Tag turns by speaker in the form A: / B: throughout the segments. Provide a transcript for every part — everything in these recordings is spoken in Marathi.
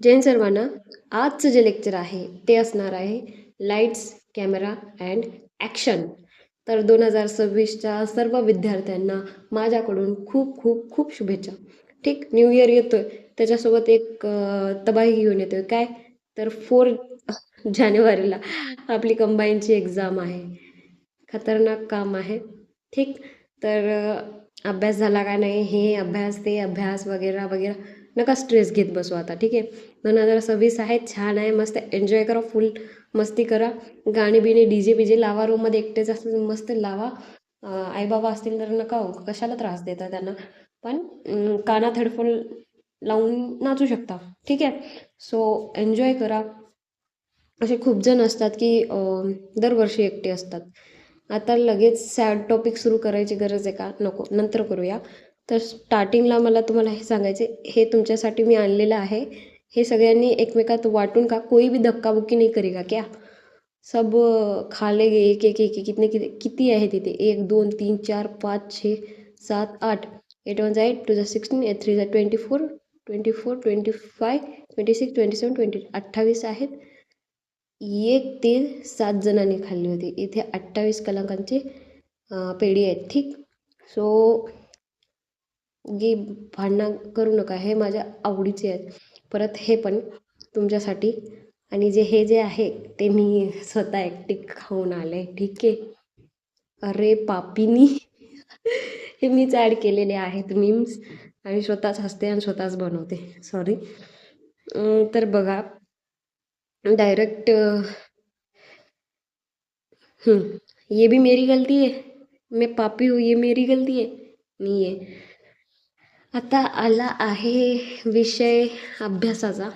A: जैन सर्वांना आजचं जे लेक्चर आहे ते असणार आहे लाईट्स कॅमेरा अँड ॲक्शन तर दोन हजार सव्वीसच्या सर्व विद्यार्थ्यांना माझ्याकडून खूप खूप खूप शुभेच्छा. ठीक न्यू इयर येतो आहे त्याच्यासोबत एक तबाही घेऊन येतो आहे काय? तर फोर जानेवारीला आपली कंबाईनची एक्झाम आहे. खतरनाक काम आहे. ठीक तर अभ्यास झाला का नाही हे अभ्यास ते अभ्यास वगैरे वगैरे. नका स्ट्रेस घेत बसू आता ठीक आहे? दोन हजार सव्वीस आहे छान आहे मस्त एन्जॉय करा फुल मस्ती करा. गाणी बिणी डी जे बीजे लावा रूममध्ये एकटेच असतील मस्त लावा. आईबाबा असतील तर नका हो कशाला त्रास देता त्यांना? पण कानात हेडफोन लावून नाचू शकता ठीक आहे? सो एन्जॉय करा. असे खूप जण असतात की दरवर्षी एकटे असतात. आता लगेच सॅड टॉपिक सुरू करायची गरज आहे का? नको नंतर करूया. तर स्टार्टिंगला मला तुम्हाला हे सांगायचे हे तुमच्यासाठी मी आणलेलं आहे. हे सगळ्यांनी एकमेकात वाटून का कोई भी धक्काबुक्की नाही करेगा क्या? सब खा लेंगे एक एक एक कितने किती किती आहे तिथे एक दोन तीन चार पाच छे सात आठ. एट वन एट टू झा सिक्स्टीन एट थ्री झा twenty four twenty four twenty five twenty six twenty seven twenty अठ्ठावीस आहेत. एक ते सात जणांनी खाल्ली होती. इथे अठ्ठावीस कलाकांची पेढी आहेत ठीक? सो गी भांडणं करू नका हे माझ्या आवडीचे आहेत. परत हे पण तुमच्यासाठी. आणि जे हे जे आहे ते मी स्वतः एकटी खाऊन आले. ठीक आहे? अरे पापीनी. हे मीच ॲड केलेले आहेत मीम्स आणि स्वतःच हसते आणि स्वतःच बनवते. सॉरी तर बघा. डायरेक्ट ये भी मेरी गलती है. मैं पापी हूँ ये मेरी गलती है. नहीं है. आता आला आहे विषय अभ्यासाचा.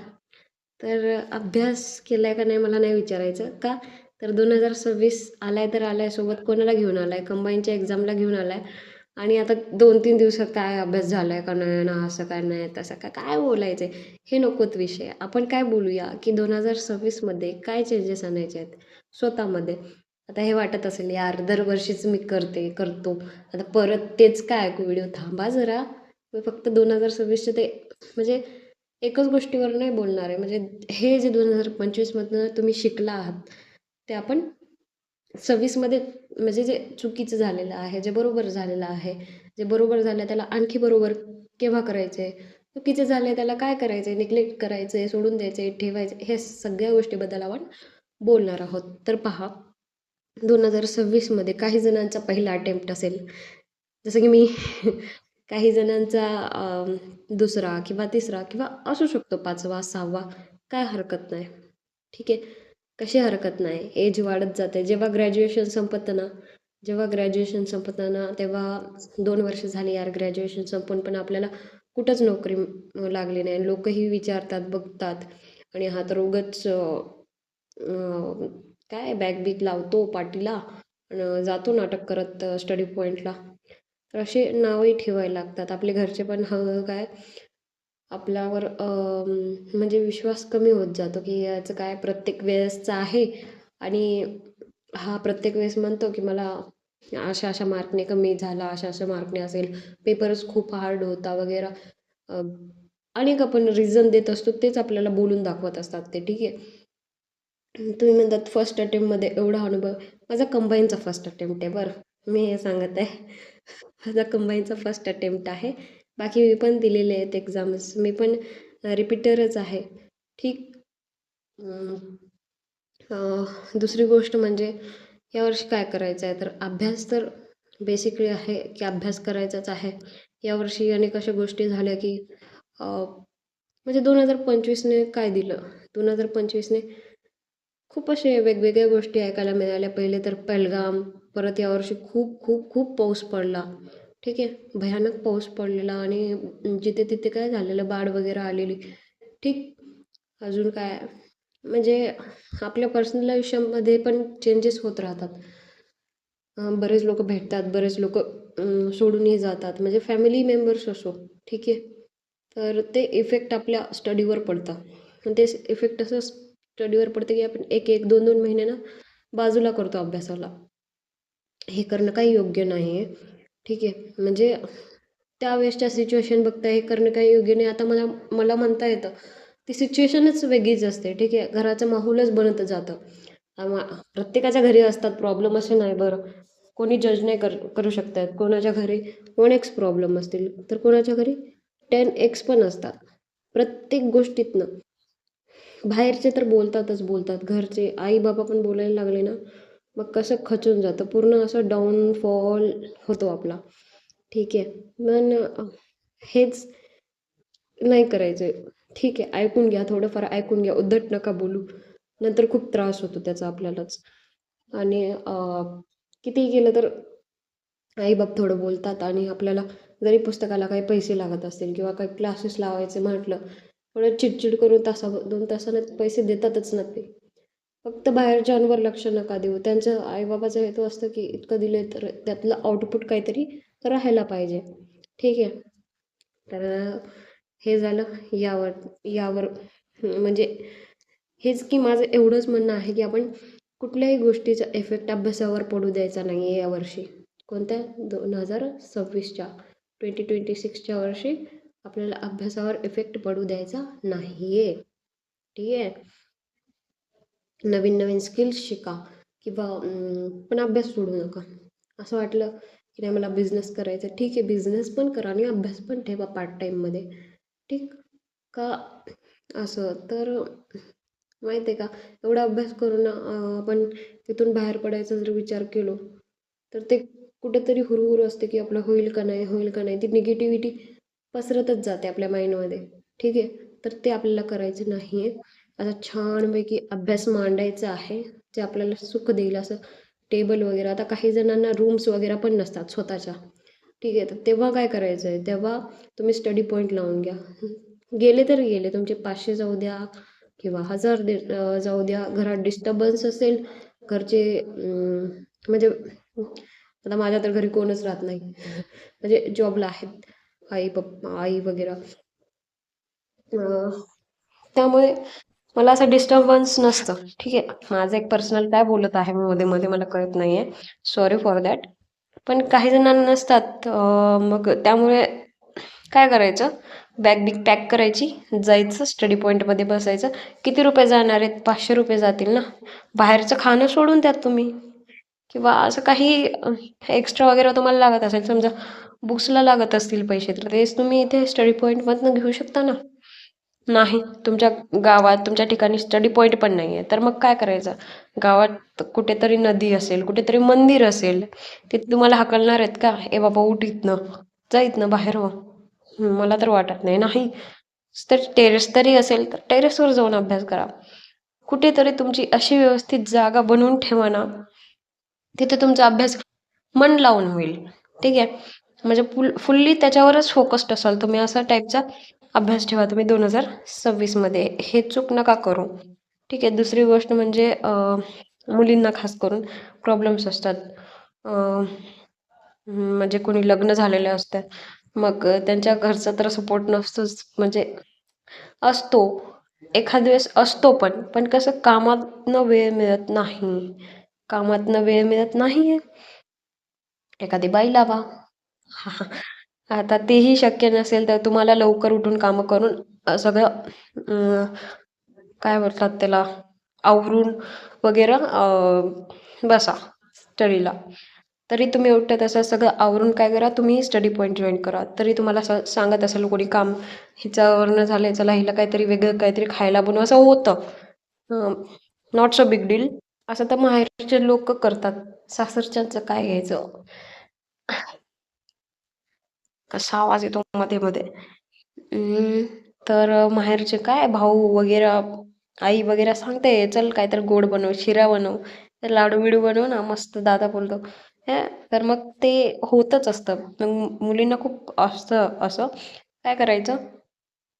A: तर अभ्यास केला आहे का नाही मला नाही विचारायचं. का? तर दोन हजार सव्वीस आला आहे तर आला आहे सोबत कोणाला घेऊन आला आहे कंबाईनच्या एक्झामला घेऊन आला आहे आणि आता दोन तीन दिवसात काय अभ्यास झाला आहे का नाही ना असं काय नाही तसं काय काय बोलायचं आहे हे नकोत विषय. आपण काय बोलूया की दोन हजार सव्वीसमध्ये काय चेंजेस आणायचे आहेत? स्वतःमध्ये. आता हे वाटत असेल यार दरवर्षीच मी करते करतो. आता परत तेच काय ऐकू व्हिडिओ? थांबा जरा. मी फक्त दोन हजार सव्वीसचे ते म्हणजे एकच गोष्टीवर नाही बोलणार आहे. म्हणजे हे जे दोन हजार पंचवीसमधनं तुम्ही शिकला आहात ते आपण सव्वीसमध्ये म्हणजे जे चुकीचं झालेलं आहे जे बरोबर झालेलं आहे जे बरोबर झालं त्याला आणखी बरोबर केव्हा करायचं आहे चुकीचं झालं त्याला काय करायचं आहे निग्लेक्ट करायचं आहे सोडून द्यायचे ठेवायचे ठेवायचं हे सगळ्या गोष्टीबद्दल आपण बोलणार आहोत. तर पहा दोन हजार सव्वीसमध्ये काही जणांचा पहिला अटेम्प्ट असेल. जसं की मी काही जणांचा दुसरा किंवा तिसरा किंवा असू शकतो पाचवा सहावा काय हरकत नाही. ठीक आहे? कशी हरकत नाही? एज वाढत जाते. जेव्हा ग्रॅज्युएशन संपतं ना जेव्हा ग्रॅज्युएशन संपतं ना तेव्हा दोन वर्ष झाली यार ग्रॅज्युएशन संपून पण आपल्याला कुठंच नोकरी लागली नाही. लोकही विचारतात बघतात आणि हा तर उगच काय बॅग बिग लावतो पाठीला आणि जातो नाटक करत स्टडी पॉईंटला तर असे नावही ठेवायला लागतात. आपले घरचे पण हवं काय आपल्यावर म्हणजे विश्वास कमी होत जातो की याचं काय प्रत्येक वेळेसचा आहे आणि हा प्रत्येक वेळेस म्हणतो की मला अशा अशा मार्कने कमी झाला अशा अशा मार्कने असेल. पेपरच खूप हार्ड होता वगैरे. अनेक आपण रिझन देत असतो तेच आपल्याला बोलून दाखवत असतात ते. ठीक आहे? तुम्ही म्हणतात फर्स्ट अटेम्प्टमध्ये एवढा अनुभव. माझा कंबाईनचा फर्स्ट अटेम्प्ट आहे बरं. मी हे सांगत आहे. माझा कंबाईनचा फर्स्ट अटेम्प्ट आहे. बाकी मी पण दिलेले आहेत एक्झाम्स मी पण रिपीटरच आहे. ठीक? दुसरी गोष्ट म्हणजे यावर्षी काय करायचं आहे? तर अभ्यास तर बेसिकली आहे की अभ्यास करायचाच आहे. यावर्षी अनेक अशा गोष्टी झाल्या की म्हणजे दोन हजार पंचवीसने काय दिलं? दोन हजार पंचवीसने खूप असे वेगवेगळ्या गोष्टी ऐकायला मिळाल्या. पहिले तर पहलगाम परत यावर्षी खूप खूप खूप पाऊस पडला. ठीक आहे? भयानक पाऊस पडलेला आणि जिथे तिथे काय झालेलं? बाढ वगैरे आलेली. ठीक? अजून काय? म्हणजे आपल्या पर्सनल आयुष्यामध्ये पण चेंजेस होत राहतात. बरेच लोक भेटतात बरेच लोक सोडूनही जातात. म्हणजे फॅमिली मेंबर्स असो. ठीक आहे? तर ते इफेक्ट आपल्या स्टडीवर पडतं ते इफेक्ट असं स्टडीवर पडतं की आपण एक एक दोन दोन महिने ना बाजूला करतो अभ्यासाला. हे करणं काही योग्य नाही आहे ठीक आहे. म्हणजे त्यावेळेसच्या सिच्युएशन बघता हे करणं काही योग्य नाही. आता मला मला म्हणता येतं ती सिच्युएशनच वेगळीच असते. ठीक आहे. घराचं माहोलच बनत जातं. प्रत्येकाच्या घरी असतात प्रॉब्लेम असे नाही बरं. कोणी जज नाही कर करू शकतात. कोणाच्या घरी वन एक्स प्रॉब्लेम असतील. तर कोणाच्या घरी टेन एक्स पण असतात. प्रत्येक गोष्टीतनं बाहेरचे तर बोलतातच बोलतात. घरचे आई बाबा पण बोलायला लागले ना. मग कसं खचून जातं. पूर्ण असं डाऊनफॉल होतो आपला. ठीक आहे. पण हेच नाही करायचं ठीक आहे. ऐकून घ्या. थोडंफार ऐकून घ्या. उद्धट नका बोलू. नंतर खूप त्रास होतो त्याचा आपल्यालाच. आणि कितीही केलं तर आईबाप थोडं बोलतात आणि आपल्याला जरी पुस्तकाला काही पैसे लागत असतील किंवा काही क्लासेस लावायचे म्हटलं थोडं चिडचिड करून तासा दोन तासानं पैसे देतातच ना ते. फक्त बाहेरच्यांवर लक्ष नका देऊ. त्यांचं आईबाबाचा हेतू असतं की इतकं दिले तर त्यातलं आउटपुट काहीतरी राहायला पाहिजे. ठीक आहे. तर हे झालं यावर यावर म्हणजे हेच की माझं एवढंच म्हणणं आहे की आपण कुठल्याही गोष्टीचा इफेक्ट अभ्यासावर पडू द्यायचा नाही आहे यावर्षी कोणत्या? दोन हजार सव्वीसच्या ट्वेंटी ट्वेंटी सिक्सच्या वर्षी आपल्याला अभ्यासावर इफेक्ट पडू द्यायचा नाही आहे ठीक आहे? नवीन नवीन स्किल्स शिका किंवा पण अभ्यास सोडू नका. असं वाटलं की नाही मला बिझनेस करायचा ठीक आहे बिझनेस पण करा आणि अभ्यास पण ठेवा पार्ट टाईममध्ये ठीक का? असं. तर माहीत आहे का? एवढा अभ्यास करून आपण तिथून बाहेर पडायचा जर विचार केलो तर ते कुठेतरी हुरहुर असते की आपलं होईल का नाही होईल का नाही. ती निगेटिव्हिटी पसरतच जाते आपल्या माइंडमध्ये ठीक आहे? तर ते आपल्याला करायचं नाही आहे आता छानपैकी अभ्यास मांडायचा आहे जे आपल्याला सुख देईल असं टेबल वगैरे. आता काही जणांना रूम्स वगैरे पण नसतात स्वतःच्या. ठीक आहे तर तेव्हा काय करायचं आहे तेव्हा तुम्ही स्टडी पॉईंट लावून घ्या. गेले तर गेले तुमचे पाचशे जाऊ द्या किंवा हजार दे जाऊ द्या. घरात डिस्टर्बन्स असेल घरचे म्हणजे आता माझ्या तर घरी कोणच राहत नाही. म्हणजे जॉबला आहेत आई पप्पा आई वगैरे. त्यामुळे मला असं डिस्टर्बन्स नसतं. ठीक आहे? माझं एक पर्सनल काय बोलत आहे मी मध्ये मध्ये मला कळत नाही आहे सॉरी फॉर दॅट पण काही जणांना नसतात. मग त्यामुळे काय करायचं? बॅग बिग पॅक करायची जायचं स्टडी पॉईंटमध्ये बसायचं. किती रुपये जाणार आहेत? पाचशे रुपये जातील ना? बाहेरचं खाणं सोडून द्यात तुम्ही. किंवा असं काही एक्स्ट्रा वगैरे तुम्हाला लागत असेल समजा बुक्सला लागत असतील पैसे तर तेच तुम्ही इथे स्टडी पॉईंटमधनं घेऊ शकता ना? नाही तुमच्या गावात तुमच्या ठिकाणी स्टडी पॉईंट पण नाही आहे तर मग काय करायचं? गावात कुठेतरी नदी असेल कुठेतरी मंदिर असेल तिथे तुम्हाला हकलणार आहेत का? ए बाबा उठ इथनं. जा इथनं बाहेर हो. मला तर वाटत नाही. नाही. तर टेरेस तरी असेल तर टेरेसवर जाऊन अभ्यास करा. कुठेतरी तुमची अशी व्यवस्थित जागा बनवून ठेवा ना. तिथे तुमचा अभ्यास मन लावून होईल. ठीक आहे? म्हणजे फुल फुल्ली त्याच्यावरच फोकस्ड असाल तुम्ही असा टाईपचा अभ्यास ठेवा तुम्ही दोन हजार सव्वीसमध्ये हे चूक नका करू. ठीक आहे दुसरी गोष्ट म्हणजे मुलींना खास करून प्रॉब्लेम्स असतात. म्हणजे कोणी लग्न झालेले असतात. मग त्यांच्या घरचा तर सपोर्ट नसतोच म्हणजे असतो. एखाद वेळेस असतो पण पण कसं कामातनं वेळ मिळत नाही. कामातनं वेळ मिळत नाही आहे एखादी बाई लावा. आता तेही शक्य नसेल तर तुम्हाला लवकर उठून कामं करून सगळं काय म्हणतात त्याला आवरून वगैरे बसा स्टडीला तरी तुम्ही उठत तसं सगळं आवरून काय करा तुम्ही स्टडी पॉईंट जॉईन करा. तरी तुम्हाला स सांगत असेल कोणी काम हिच्यावरनं झालं चला हिला काहीतरी वेगळं काहीतरी खायला बनवू असं होतं. नॉट सो बिग डील असं तर माहेरचे लोक करतात. सासरच्यांचं काय घ्यायचं? कसा आवाज येतो मध्ये मध्ये तर माहेरचे काय भाऊ वगैरे आई वगैरे सांगते चल काय तर गोड बनव शिरा बनव तर लाडू बिडू बनव ना मस्त दादा बोलतो. हे तर मग ते होतच असतं. मग मुलींना खूप असतं असं. काय करायचं?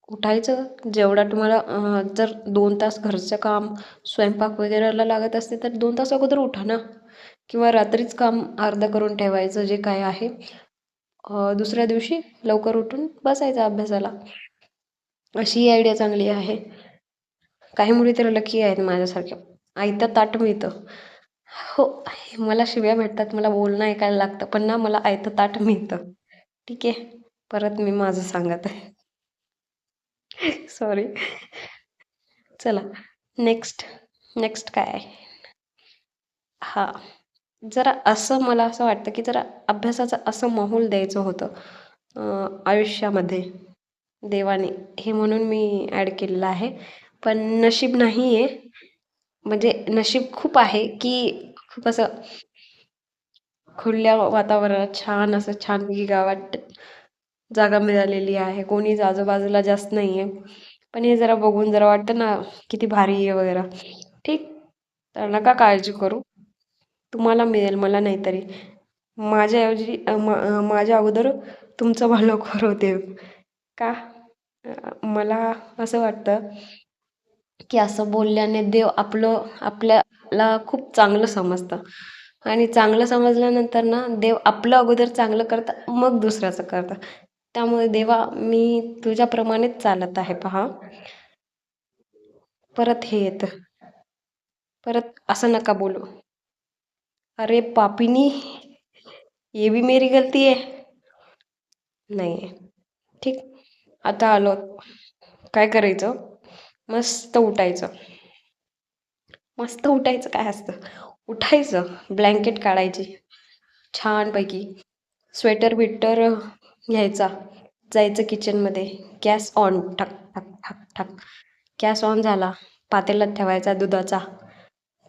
A: उठायचं. जेवढा तुम्हाला जर दोन तास घरचं काम स्वयंपाक वगैरेला लागत असते तर दोन तास अगोदर उठा ना. किंवा रात्रीच काम अर्ध करून ठेवायचं जे काय आहे. दुसऱ्या दिवशी लवकर उठून बसायचं अभ्यासाला. अशी आयडिया चांगली आहे. काही मुली तर लकी आहेत माझ्यासारख्या. आयतं ताट मिळतं. हो मला शिव्या भेटतात मला बोलणं ऐकायला लागतं पण ना मला आयतं ताट मिळतं. ठीक आहे परत मी माझं सांगत आहे. सॉरी चला नेक्स्ट नेक्स्ट काय आहे? जरा असं मला असं वाटतं की जरा अभ्यासाचं असं माहोल द्यायचं होतं आयुष्यामध्ये. देवाने हे म्हणून मी ॲड केलेलं आहे. पण नशीब नाही आहे म्हणजे नशीब खूप आहे की खूप असं खुल्या वातावरणात छान असं छानपैकी गावात जागा मिळालेली आहे. कोणीच आजूबाजूला जास्त नाही आहे पण हे जरा बघून जरा वाटतं ना किती भारी आहे वगैरे. ठीक. तर नका काळजी करू. तुम्हाला मिळेल मला नाही तरी. माझ्याऐवजी मा- माझ्या अगोदर तुमचं भलं होते. का? मला असं वाटतं की असं बोलल्याने देव आपलं आपल्याला खूप चांगलं समजतं. आणि चांगलं समजल्यानंतर ना देव आपलं अगोदर चांगलं करतं मग दुसऱ्याचं करतं. त्यामुळे देवा मी तुझ्याप्रमाणेच चालत आहे पहा. परत हे येतं. परत असं नका बोलू. अरे पापिनी ये भी मेरी गलती है। नाही आहे ठीक आता आलो। काय करायचं? मस्त उठायचं. मस्त उठायचं काय असतं? उठायचं ब्लँकेट काढायची छानपैकी. स्वेटर बिटर घ्यायचा. जायचं किचनमध्ये गॅस ऑन ठक ठक ठक ठक. गॅस ऑन झाला. पातेलात ठेवायचा दुधाचा.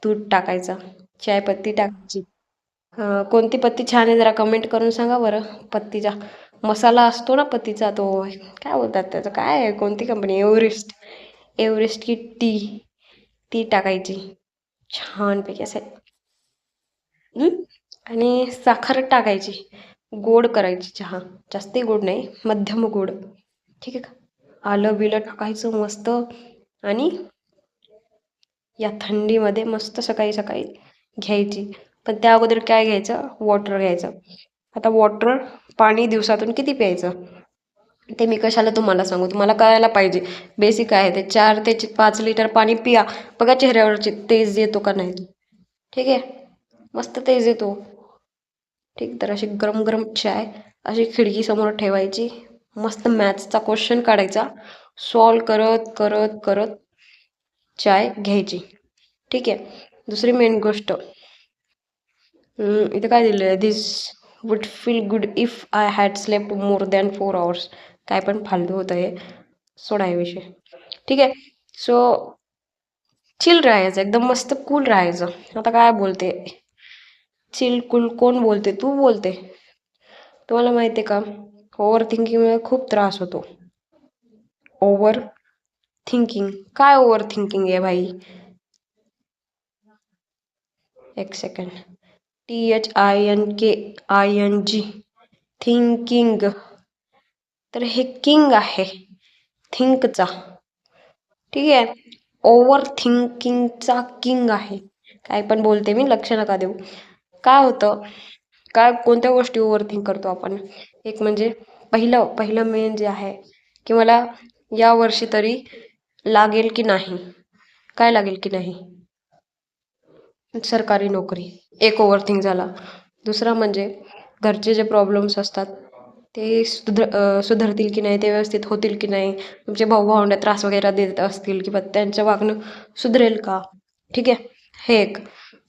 A: दूध टाकायचं. चायपत्ती टाकायची कोणती पत्ती छान आहे जरा कमेंट करून सांगा बरं. पत्तीचा मसाला असतो ना पत्तीचा तो. काय बोलतात त्याचं? काय आहे? कोणती कंपनी एव्हरेस्ट. एव्हरेस्ट की टी. ती टाकायची. छानपैकी असे? आणि साखर टाकायची. गोड करायची चहा. जास्ती गोड नाही. मध्यम गोड. ठीक आहे का? आलं बिलं टाकायचं मस्त. आणि या थंडीमध्ये मस्त सकाळी सकाळी घ्यायची. पण त्या अगोदर काय घ्यायचं? वॉटर घ्यायचं. आता वॉटर पाणी दिवसातून किती प्यायचं? ते मी कशाला तुम्हाला सांगू? तुम्हाला कळायला पाहिजे. बेसिक आहे ते. चार ते पाच लिटर पाणी पिया. बघा चेहऱ्यावरची तेज येतो का नाही? ठीक आहे? मस्त तेज येतो. ठीक तर अशी गरम गरम चाय अशी खिडकी समोर ठेवायची. मस्त मॅथ्सचा क्वेश्चन काढायचा. सॉल्व करत करत करत चाय घ्यायची. ठीक आहे? दुसरी मेन गोष्ट. हम्म, इथं काय दिलं आहे this would feel good if I had slept more than four hours काय पण फालतू होतं हे सोडा हे विषय. ठीक आहे. सो चिल राहायचं. एकदम मस्त कूल राहायचं. आता काय बोलते? चिल कूल कोण बोलते? तू बोलते. तुम्हाला माहिती आहे का? ओव्हर थिंकिंगमुळे खूप त्रास होतो. ओव्हर थिंकिंग काय ओव्हर थिंकिंग आहे भाई? एक second T H I N K I N G thinking तर हे किंग आहे. थिंकचा ठीक आहे? ओव्हर थिंकिंगचा किंग आहे. काय पण बोलते मी लक्ष नका देऊ. काय होतं? काय कोणत्या गोष्टी ओव्हर थिंक करतो आपण? एक म्हणजे पहिलं पहिलं मेन जे आहे की मला या वर्षी तरी लागेल की नाही? काय लागेल की नाही? सरकारी नोकरी. एक ओव्हरथिंक झाला. दुसरा म्हणजे घरचे जे प्रॉब्लेम्स असतात ते सुधर सुधारतील सुधरतील की नाही ते व्यवस्थित होतील की नाही? तुमचे भाऊ भावंड्या त्रास वगैरे देत असतील किंवा त्यांचं वागणं सुधरेल का? ठीक आहे? हे एक.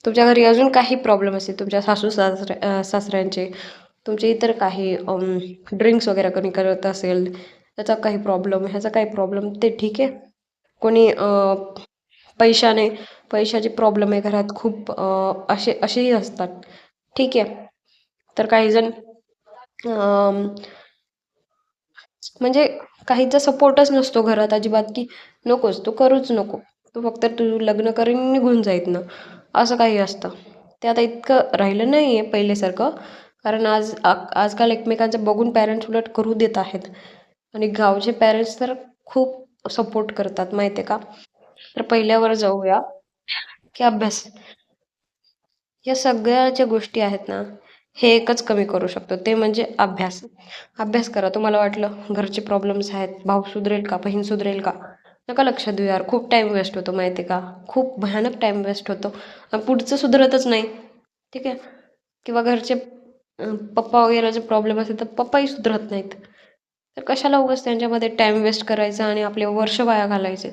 A: तुमच्या घरी अजून काही प्रॉब्लेम असतील? तुमच्या सासू सासऱ्या सासऱ्यांचे? तुमचे इतर काही ड्रिंक्स वगैरे कोणी करत असेल? त्याचा काही प्रॉब्लेम ह्याचा काही प्रॉब्लेम ते ठीक आहे? कोणी पैशाने पैशाचे प्रॉब्लेम आहे घरात. खूप असे असेही असतात. ठीक आहे. तर काही जण अं, म्हणजे काहीचा सपोर्टच नसतो घरात अजिबात की नकोच तू करूच नको. तू फक्त तू लग्न करून निघून जाईत ना. असं काही असतं. ते आता इतकं राहिलं नाही आहे पहिलेसारखं कारण आज आ आजकाल एकमेकांचं बघून पॅरेंट्स उलट करू देत आहेत. आणि गावचे पॅरेंट्स तर खूप सपोर्ट करतात माहिती आहे का? तर पहिल्यावर जाऊया. की अभ्यास. या सगळ्या ज्या गोष्टी आहेत ना हे एकच कमी करू शकतो. ते म्हणजे अभ्यास. अभ्यास करा. तुम्हाला वाटलं घरचे प्रॉब्लेम्स आहेत भाऊ सुधरेल का बहीण सुधरेल का? नका लक्ष देऊ यार. खूप टाईम वेस्ट होतो माहिती आहे का? खूप भयानक टाईम वेस्ट होतो. पुढचं सुधरतच नाही. ठीक आहे? किंवा घरचे पप्पा वगैरे जे प्रॉब्लेम असेल तर पप्पाही सुधरत नाहीत. तर कशाला उगाच त्यांच्यामध्ये टाईम वेस्ट करायचा आणि आपले वर्ष वाया घालायचे?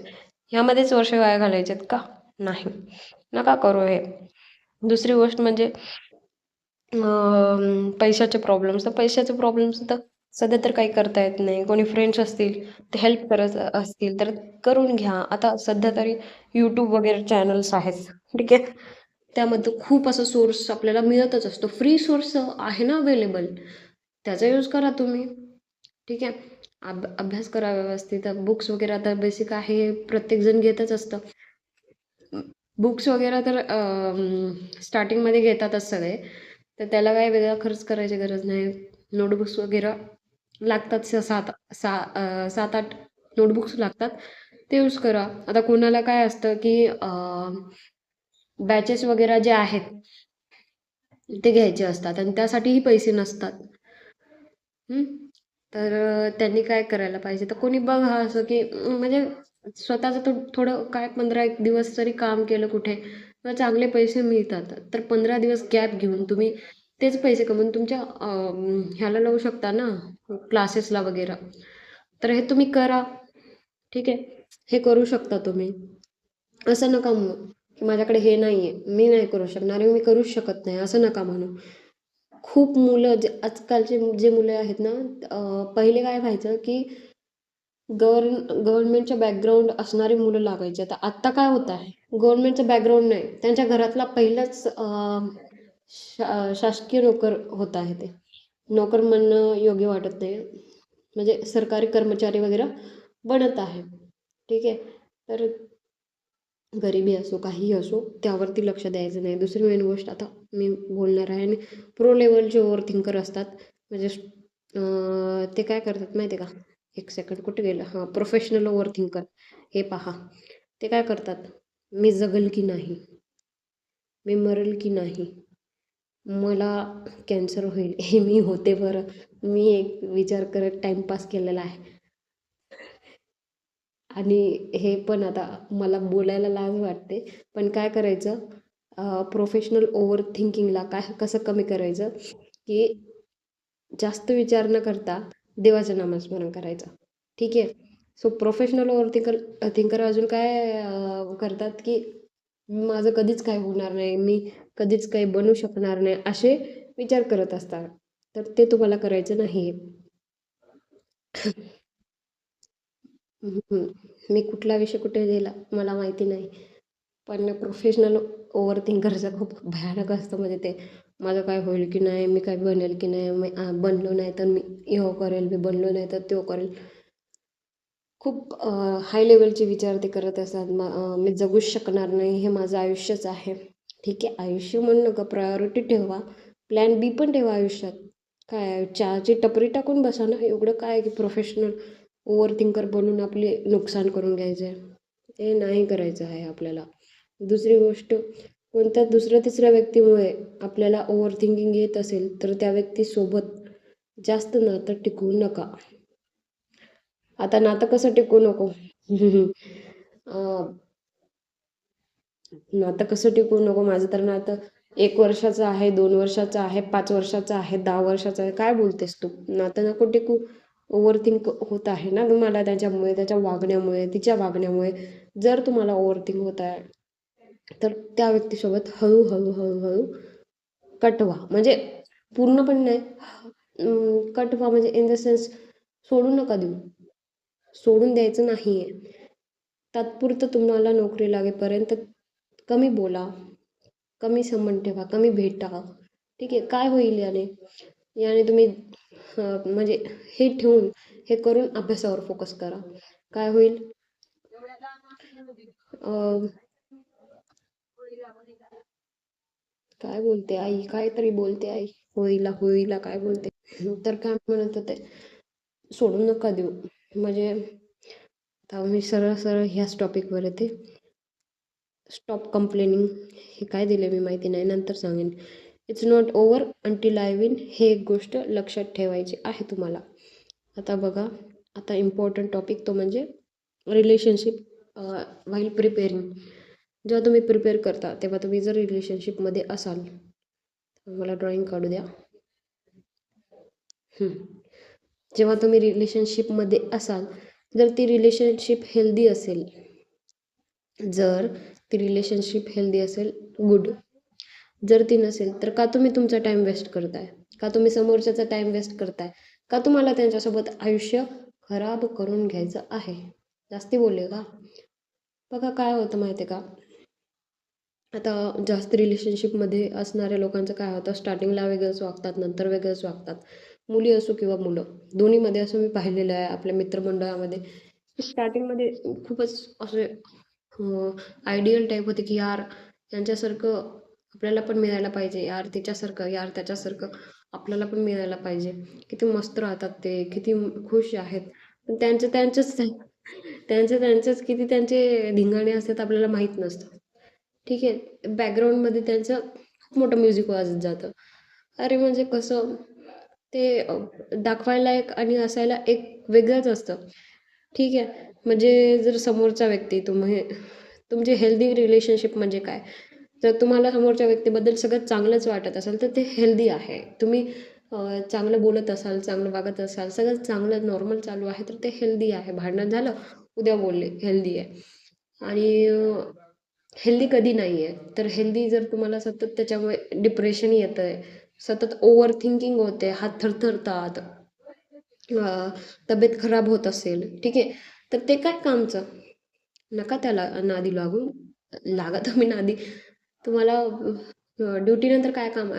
A: ह्यामध्येच वर्ष वाया घालायचे आहेत का? नाही. नका करू हे. दुसरी गोष्ट म्हणजे पैशाचे प्रॉब्लेम्स तर पैशाचे प्रॉब्लेम्स तर सध्या तर काही करता येत नाही. कोणी फ्रेंड्स असतील ते हेल्प करत असतील तर करून घ्या. आता सध्या तरी यूट्यूब वगैरे चॅनल्स आहेत. ठीक आहे? त्यामध्ये खूप असं सोर्स आपल्याला मिळतच असतो. फ्री सोर्स आहे ना अवेलेबल त्याचा यूज करा तुम्ही. ठीक आहे? अब अभ्यास करा व्यवस्थित. बुक्स वगैरे आता बेसिक आहे प्रत्येकजण घेतच असतं. बुक्स वगैरे तर स्टार्टिंगमध्ये घेतातच सगळे. तर त्याला काय वेगळा खर्च करायची गरज नाही. नोटबुक्स वगैरे लागतात स सात सा सात आठ नोटबुक्स लागतात. ते यूज करा. आता कोणाला काय असतं की बॅचेस वगैरे जे आहेत ते घ्यायचे असतात. आणि त्यासाठीही पैसे नसतात. तर त्यांनी काय करायला पाहिजे? तर कोणी बघा असं की म्हणजे स्वतःचं तो थोडं काय पंधरा एक दिवस जरी काम केलं कुठे तर चांगले पैसे मिळतात तर पंधरा दिवस गॅप घेऊन तुम्ही तेच पैसे कमवून तुमच्या ह्याला लावू शकता ना? क्लासेसला वगैरे. तर हे तुम्ही करा. ठीक आहे? हे करू शकता तुम्ही. असं नका म्हणू की माझ्याकडे हे नाही आहे मी नाही करू शकणार मी करूच शकत नाही. असं नका म्हणू. खूप मुलं जे आजकालचे जे मुलं आहेत ना पहिले काय व्हायचं की गव्हर्न गव्हर्नमेंटच्या बॅकग्राऊंड असणारी मुलं लागायची. आता आत्ता काय होत आहे? गव्हर्नमेंटचं बॅकग्राऊंड नाही. त्यांच्या घरातला पहिलाच शा शासकीय नोकर होत आहे ते. नोकर म्हणणं योग्य वाटत नाही. म्हणजे सरकारी कर्मचारी वगैरे बनत आहे. ठीक आहे? तर गरिबी असो काहीही असो त्यावरती लक्ष द्यायचं नाही. दुसरी मेन गोष्ट आता मी बोलणार आहे आणि प्रो लेवलचे ओव्हर थिंकर असतात. म्हणजे ते काय करतात माहिती आहे का? एक सेकंड कुठे गेलं? हां प्रोफेशनल ओव्हर थिंकर हे पहा. ते काय करतात? मी जगल की नाही? मी मरल की नाही? मला कॅन्सर होईल. हे मी होते बरं. मी एक विचार करत टाईमपास केलेला आहे. आणि हे पण आता मला बोलायला लाज वाटते. पण काय करायचं? प्रोफेशनल ओव्हर थिंकिंगला काय कसं कमी करायचं? की जास्त विचार न करता देवाचं नामस्मरण करायचं. ठीक आहे? So professional over thinker thinker अजून काय करतात की माझं कधीच काय होणार नाही मी कधीच काही बनू शकणार नाही असे विचार करत असतात. तर ते तुम्हाला करायचं नाही. मी कुठला विषय कुठे दिला मला माहिती नाही. पण प्रोफेशनल ओव्हर थिंकरचं खूप भयानक असतं. म्हणजे ते माझं काय होईल की नाही मी काय बनेल की नाही मी आ, बनलो नाही तर मी ह्यो करेल मी बनलो नाही तर तो करेल. खूप हाय लेवलचे विचार ते करत असतात. म मी जगूच शकणार नाही हे माझं आयुष्यच आहे. ठीक आहे आयुष्य म्हणू नका प्रायोरिटी ठेवा. प्लॅन बी पण ठेवा आयुष्यात. काय चहाची टपरी टाकून बसा ना. एवढं काय की प्रोफेशनल ओव्हरथिंकर बनून आपले नुकसान करून घ्यायचं आहे ते नाही करायचं आहे आपल्याला. दुसरी गोष्ट कोणत्या दुसऱ्या तिसऱ्या व्यक्तीमुळे आपल्याला ओव्हर थिंकिंग येत असेल तर त्या व्यक्तीसोबत जास्त नातं टिकवू नका. आता नातं कसं टिकवू नको? अं, नातं कसं टिकवू नको? माझं तर नातं एक वर्षाचं आहे दोन वर्षाचं आहे पाच वर्षाचं आहे दहा वर्षाचं आहे. काय बोलतेस तू? नातं नको टिकू ओव्हर थिंक होत आहे ना? तुम्हाला त्याच्यामुळे त्याच्या वागण्यामुळे तिच्या वागण्यामुळे जर तुम्हाला ओव्हर थिंक होत आहे तर त्या व्यक्तीसोबत हळूहळू हळूहळू कटवा. म्हणजे पूर्णपणे नाही कटवा म्हणजे इन द सेन्स सोडून नका देऊ. सोडून द्यायचं नाही आहे तात्पुरतं तुम्हाला नोकरी लागेपर्यंत कमी बोला कमी संबंध ठेवा कमी भेटा ठीक आहे? काय होईल याने? याने तुम्ही म्हणजे हे ठेवून हे करून अभ्यासावर फोकस करा. काय होईल? अं, काय बोलते आई? काहीतरी बोलते आई. होईला होईला काय बोलते? तर काय म्हणत होते? सोडून नका देऊ. म्हणजे मी सरळ सरळ ह्याच टॉपिकवर येते. स्टॉप कंप्लेनिंग हे काय दिले मी माहिती नाही. नंतर सांगेन. It's not over until I win हे एक गोष्ट लक्षात ठेवायची आहे तुम्हाला. आता बघा आता इम्पॉर्टंट टॉपिक तो म्हणजे रिलेशनशिप वाईल प्रिपेअरिंग जेव्हा तुम्ही प्रिपेअर करता तेव्हा तुम्ही जर रिलेशनशिपमध्ये असाल मला ड्रॉइंग काढू द्या. जेव्हा तुम्ही रिलेशनशिपमध्ये असाल जर ती रिलेशनशिप हेल्दी असेल जर ती रिलेशनशिप हेल्दी असेल गुड जर ती नसेल तर का तुम्ही तुमचा टाईम वेस्ट करताय? का तुम्ही समोरच्याचा टाईम वेस्ट करताय? का तुम्हाला त्यांच्यासोबत आयुष्य खराब करून घ्यायचं आहे? जास्ती बोलले का? बघा काय होतं माहिती आहे का? आता जास्त रिलेशनशिपमध्ये असणाऱ्या लोकांचं काय होतं? स्टार्टिंगला वेगळंच वागतात नंतर वेगळंच वागतात. मुली असो किंवा मुलं. दोन्हीमध्ये असं मी पाहिलेलं आहे आपल्या मित्रमंडळामध्ये. स्टार्टिंगमध्ये खूपच असे आयडियल टाईप होते की यार यांच्यासारखं आपल्याला पण मिळायला पाहिजे. यार तिच्यासारखं यार त्याच्यासारखं आपल्याला पण मिळायला पाहिजे. किती मस्त राहतात ते किती खुश आहेत. पण त्यांचं त्यांचेच त्यांचे त्यांचेच किती त्यांचे धिंगाणे असतात आपल्याला माहीत नसतं. ठीक आहे बॅकग्राऊंडमध्ये त्यांचं खूप मोठं म्युझिक वाजत जातं. अरे म्हणजे कसं ते दाखवायला एक आणि असायला एक वेगळंच असतं. ठीक आहे म्हणजे जर समोरचा व्यक्ती तुम्ही तुमचे हेल्दी रिलेशनशिप म्हणजे काय? जर तुम्हाला समोरच्या व्यक्तीबद्दल सगळं चांगलंच वाटत असेल तर ते हेल्दी आहे. तुम्ही चांगलं बोलत असाल चांगलं वागत असाल सगळं चांगलं नॉर्मल चालू आहे तर ते हेल्दी आहे. भांडण झालं उद्या बोलले हेल्दी आहे. आणि हेल्दी कधी नाही आहे तर हेल्दी जर तुम्हाला सतत त्याच्यामुळे डिप्रेशन येतं आहे सतत ओव्हर थिंकिंग होते हात थरथरतात तब्येत खराब होत असेल ठीक आहे तर ते काय कामचं? नका त्याला नादी लागून लागा तुम्ही नादी. तुम्हाला ड्युटीनंतर काय काम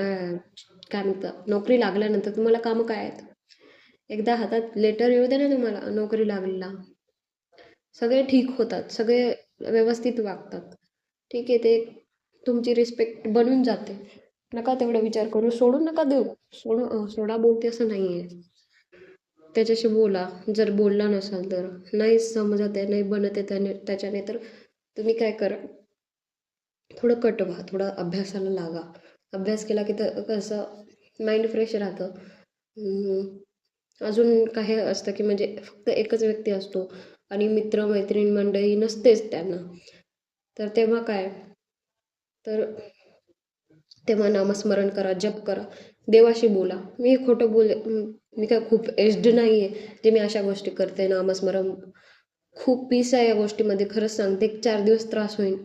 A: काय म्हणतं नोकरी लागल्यानंतर तुम्हाला कामं काय आहेत? एकदा हातात लेटर येऊ दे ना तुम्हाला नोकरी लागलेला. सगळे ठीक होतात सगळे व्यवस्थित वागतात. ठीक आहे ते तुमची रिस्पेक्ट बनून जाते. नका तेवढा विचार करू सोडून नका देऊ. सोडू सोडा बोलते असं नाही आहे त्याच्याशी बोला जर बोलला नसाल तर. नाही समजत आहे नाही बनत आहे त्याने त्याच्याने तर तुम्ही काय करा? थोडं कट व्हा थोडं अभ्यासाला लागा. अभ्यास केला की तर कसं माइंड फ्रेश राहतं. अजून काही असतं की म्हणजे फक्त एकच व्यक्ती असतो आणि मित्र मैत्रीण मंडळी नसतेच त्यांना. तर तेव्हा काय? तर तेव्हा नामस्मरण करा जप करा. देवाशी बोला. मी खोटं बोल मी काय खूप एज्ड नाही आहे जे मी अशा गोष्टी करते. नामस्मरण खूप पीस आहे या गोष्टीमध्ये. खरंच सांगते एक चार दिवस त्रास होईल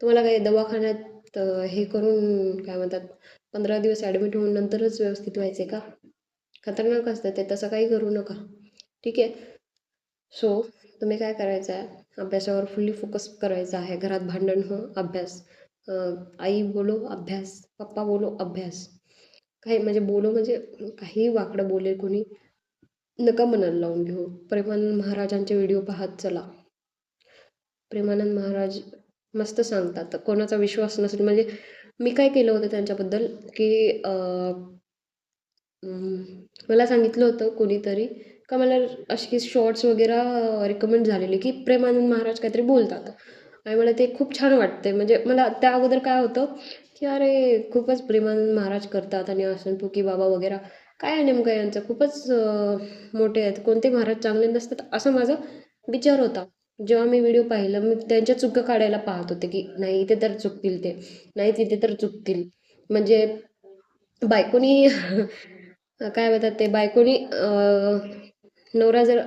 A: तुम्हाला काही दवाखान्यात हे करून काय म्हणतात पंधरा दिवस ॲडमिट होऊन नंतरच व्यवस्थित व्हायचे का? खतरनाक असतं ते तसं काही करू नका. ठीक आहे? सो तुम्ही काय करायचं आहे अभ्यासावर फुल्ली फोकस करायचा आहे. घरात भांडण हो अभ्यास. आई बोलो अभ्यास. पप्पा बोलो अभ्यास. काही म्हणजे बोलो म्हणजे काही वाकडं बोलेल कोणी नका मनाला लावून घेऊ. प्रेमानंद महाराजांचे व्हिडिओ पाहत चला. प्रेमानंद महाराज मस्त सांगतात. कोणाचा विश्वास नसेल. म्हणजे मी काय केलं होतं त्यांच्याबद्दल की मला सांगितलं होतं कोणीतरी का मला अशी शॉर्ट्स वगैरे रिकमेंड झालेले की प्रेमानंद महाराज काहीतरी बोलतात. आणि मला ते खूप छान वाटते म्हणजे मला त्या अगोदर काय होतं की अरे खूपच प्रेमानंद महाराज करतात आणि असं फुकी बाबा वगैरे. काय आहे नेमकं यांचं? खूपच मोठे आहेत. कोणते महाराज चांगले नसतात? असं माझा विचार होता. जेव्हा मी व्हिडिओ पाहिलं मी त्यांच्या चुका काढायला पाहत होते की नाही इथे तर चुकतील ते. नाही तिथे तर चुकतील. म्हणजे बायकोनी काय म्हणतात ते बायकोनी नवरा जर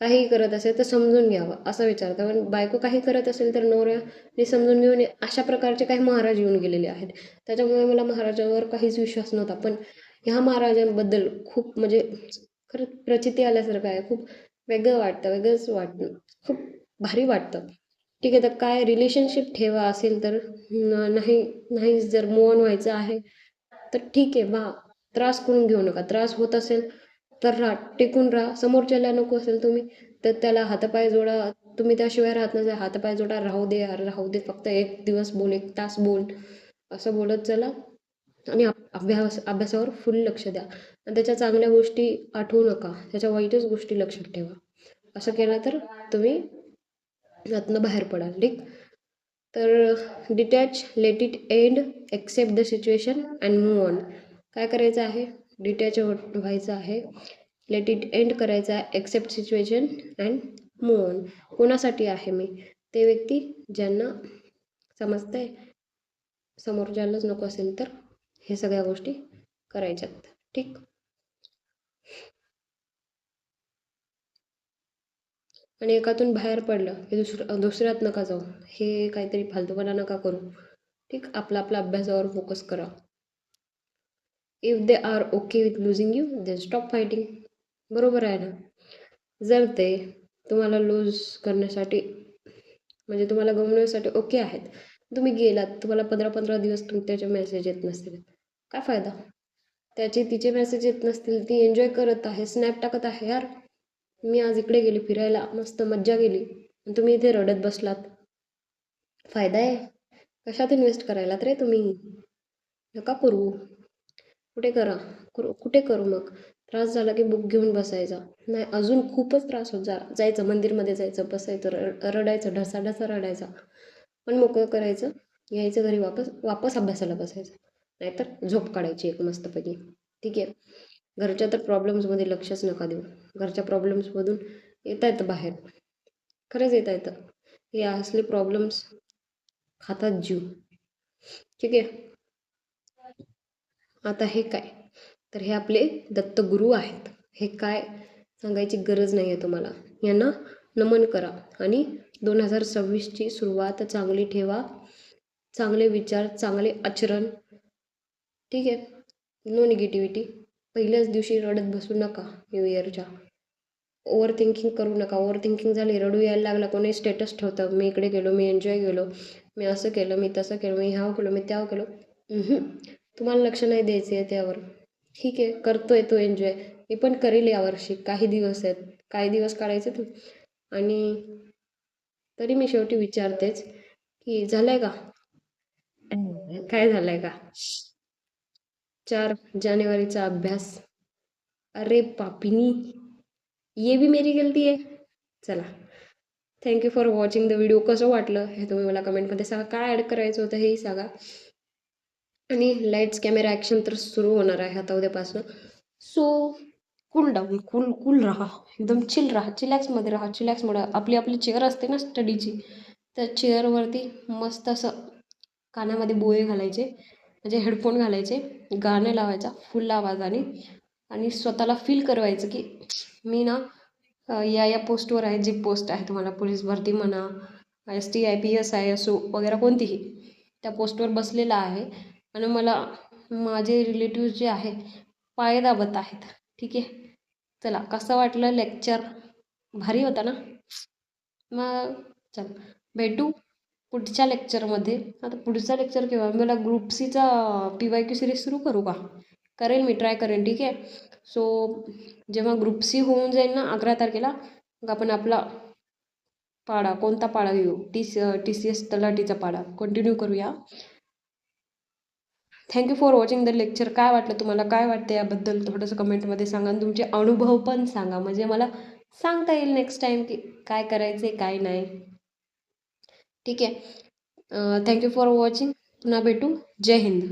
A: काही करत असेल तर समजून घ्यावं असं विचारतं पण बायको काही करत असेल तर नवऱ्याने समजून घेऊन अशा प्रकारचे काही महाराज येऊन गेलेले आहेत. त्याच्यामुळे मला महाराजावर काहीच विश्वास नव्हता. पण ह्या महाराजांबद्दल खूप म्हणजे खरंच प्रचिती आल्यासारखं आहे. खूप वेगळं वाटतं वेगळंच वाटतं. खूप भारी वाटतं. ठीक आहे तर काय रिलेशनशिप ठेवा असेल तर नाही नाही जर मूव व्हायचं आहे तर ठीक आहे बा. त्रास करून घेऊ नका. त्रास होत असेल तर राहा टिकून राहा. समोरच्याला नको असेल तुम्ही तर त्याला हातापाय जोडा. तुम्ही त्याशिवाय राहत नसेल हातापाय जोडा राहू दे राहू दे फक्त एक दिवस बोल एक तास बोल. असं बोलत चला आणि अभ्यास अभ्यासावर फुल लक्ष द्या. आणि त्याच्या चांगल्या गोष्टी आठवू नका. त्याच्या वाईटच गोष्टी लक्षात ठेवा. असं केलं तर तुम्ही यातनं बाहेर पडाल ठीक? तर detach let it end accept the situation and move on काय करायचं आहे? डिटॅच व्हायचं आहे. लेट इट एंड करायचं आहे. Accept situation and move on कोणासाठी आहे मी? ते व्यक्ती ज्यांना समजतं आहे समोरच्यालाच नको असेल तर हे सगळ्या गोष्टी करायच्यात ठीक? आणि एकातून बाहेर पडलं की दुसरं दुसऱ्यात नका जाऊ. हे काहीतरी फालतूपणा नका करू. ठीक? आपला आपला अभ्यासावर फोकस करा. If they are okay with losing you they stop fighting बरोबर आहे ना? जर ते तुम्हाला लूज करण्यासाठी म्हणजे तुम्हाला गमवण्यासाठी ओके आहेत तुम्ही गेलात तुम्हाला पंधरा पंधरा दिवस तुम त्याचे मेसेज येत नसतील. काय फायदा? त्याचे तिचे मेसेज येत नसतील ती एन्जॉय करत आहे स्नॅप टाकत आहे यार. मी आज इकडे गेली फिरायला. मस्त मज्जा गेली आणि तुम्ही इथे रडत बसलात. फायदा आहे. कशात इन्व्हेस्ट करायला रे तुम्ही? नका करू. कुठे करा? करू कुठे करू मग? त्रास झाला की बुक घेऊन बसायचा. नाही अजून खूपच त्रास होत जा जायचं मंदिरमध्ये जायचं बसायचं र रडायचं ढसा ढसा रडायचा. पण मोकळं करायचं यायचं घरी वापस वापस अभ्यासाला बसायचं. नाहीतर झोप काढायची एक मस्तपैकी. ठीक आहे. घरच्या तर प्रॉब्लेम्समध्ये लक्षच नका देऊ. घरच्या प्रॉब्लेम्समधून येता येतं बाहेर. खरंच येता येतं. हे असले प्रॉब्लेम्स खातात जीव. ठीक आहे? आता हे काय? तर हे आपले दत्तगुरू आहेत. हे काय सांगायची गरज नाही आहे तुम्हाला. यांना नमन करा आणि दोन हजार सव्वीसची सुरुवात चांगली ठेवा. चांगले विचार चांगले आचरण. ठीक आहे? नो निगेटिव्हिटी पहिल्याच दिवशी रडत बसू नका न्यू इयरच्या ओव्हर थिंकिंग करू नका. ओव्हर थिंकिंग झाली रडू यायला लागला कोणी स्टेटस ठेवतं. मी इकडे गेलो मी एन्जॉय गेलो मी असं केलं मी तसं केलं मी ह्याव केलं मी त्याव केलं. तुम्हाला लक्ष नाही द्यायचं आहे त्यावर. ठीक आहे करतोय तो एन्जॉय मी पण करेल यावर्षी काही दिवस आहेत. काही दिवस काढायचे तू. आणि तरी मी शेवटी विचारतेच की झालंय का? काय झालंय का? चार जानेवारीचा अभ्यास. अरे पापिनी ये भी मेरी गलती आहे चला. Thank you for watching the video कसं वाटलं हे तुम्ही मला कमेंटमध्ये सांगा. काय ॲड करायचं होतं हेही सांगा. आणि लाईट्स कॅमेरा ॲक्शन तर सुरू होणार आहे आता उद्यापासून. So cool down cool cool राहा. एकदम चिल राहा. चिलॅक्समध्ये राहा. चिलॅक्समुळे आपली आपली चेअर असते ना स्टडीची त्या चेअरवरती मस्त असं कानामध्ये बोये घालायचे. म्हणजे हेडफोन घालायचे गाणं लावायचा फुल आवाजाने आणि स्वतःला फील करवायचं की मी ना या या पोस्टवर आहे जी पोस्ट आहे तुम्हाला पोलीस भरती म्हणा S T I P S I S O वगैरे कोणतीही त्या पोस्टवर बसलेला आहे आणि मला माझे रिलेटिव्ह जे आहे पाय दाबत आहेत. ठीक आहे? चला कसं वाटलं लेक्चर भारी होता ना? मग चल भेटू. पुढच्या लेक्चरमध्ये आता पुढचा लेक्चर केव्हा? मला ग्रुप सीचा पी वाय क्यू सिरीज सुरू करू का? करेन मी ट्राय करेन ठीक आहे? सो जेव्हा ग्रुप सी होऊन जाईल ना अकरा तारखेला मग आपण आपला पाडा कोणता पाडा घेऊ? T C T C S तलाटीचा पाडा. कंटिन्यू करूया. Thank you for watching the lecture काय वाटलं तुम्हाला? काय वाटतं याबद्दल? थोडंसं कमेंटमध्ये सांगा आणि तुमचे अनुभव पण सांगा. म्हणजे मला सांगता येईल नेक्स्ट टाईम की काय करायचं आहे काय नाही. ठीक आहे. थँक्यू फॉर वॉचिंग पुन्हा भेटू. जय हिंद.